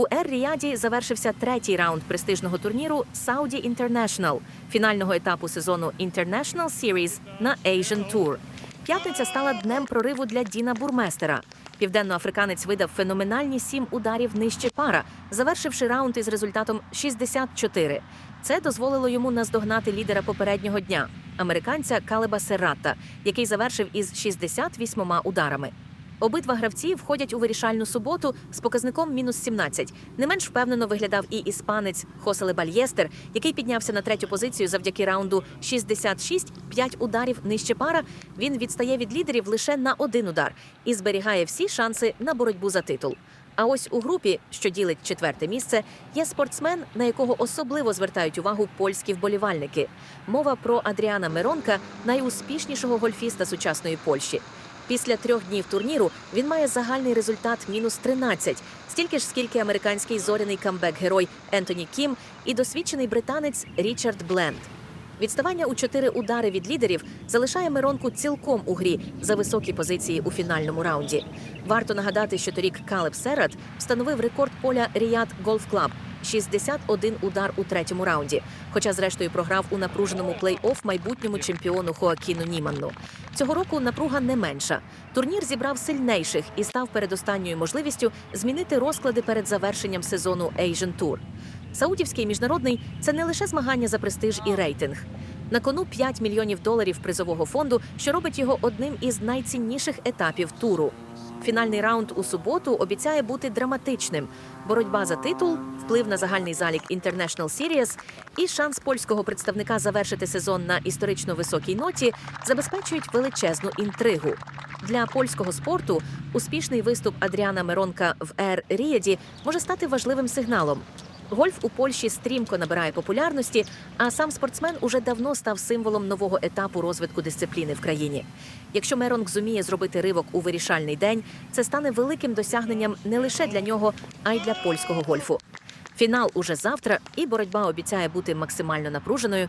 У Ер-Ріаді завершився третій раунд престижного турніру Saudi International, фінального етапу сезону International Series на Asian Tour. П'ятниця стала днем прориву для Діна Бурместера. Південноафриканець видав феноменальні сім ударів нижче пара, завершивши раунд із результатом 64. Це дозволило йому наздогнати лідера попереднього дня американця Калеба Серратта, який завершив із 68 ударами. Обидва гравці входять у вирішальну суботу з показником мінус 17. Не менш впевнено виглядав і іспанець Хоселе Бальєстер, який піднявся на третю позицію завдяки раунду 66, 5 ударів нижче пара. Він відстає від лідерів лише на один удар і зберігає всі шанси на боротьбу за титул. А ось у групі, що ділить четверте місце, є спортсмен, на якого особливо звертають увагу польські вболівальники. Мова про Адріана Миронка, найуспішнішого гольфіста сучасної Польщі. Після трьох днів турніру він має загальний результат мінус 13, стільки ж, скільки американський зоряний камбек-герой Ентоні Кім і досвідчений британець Річард Бленд. Відставання у чотири удари від лідерів залишає Миронку цілком у грі за високі позиції у фінальному раунді. Варто нагадати, що торік Калеб Серат встановив рекорд поля Ріад Голф Клаб 61 удар у третьому раунді. Хоча, зрештою, програв у напруженому плей-офф майбутньому чемпіону Хоакіну Німанну. Цього року напруга не менша. Турнір зібрав сильнейших і став передостанньою можливістю змінити розклади перед завершенням сезону Asian Tour. Саудівський міжнародний це не лише змагання за престиж і рейтинг. На кону 5 мільйонів доларів призового фонду, що робить його одним із найцінніших етапів туру. Фінальний раунд у суботу обіцяє бути драматичним. Боротьба за титул, вплив на загальний залік International Series і шанс польського представника завершити сезон на історично високій ноті забезпечують величезну інтригу. Для польського спорту успішний виступ Адріана Миронка в Ер Рієді може стати важливим сигналом. Гольф у Польщі стрімко набирає популярності, а сам спортсмен уже давно став символом нового етапу розвитку дисципліни в країні. Якщо Меронг зуміє зробити ривок у вирішальний день, це стане великим досягненням не лише для нього, а й для польського гольфу. Фінал уже завтра, і боротьба обіцяє бути максимально напруженою.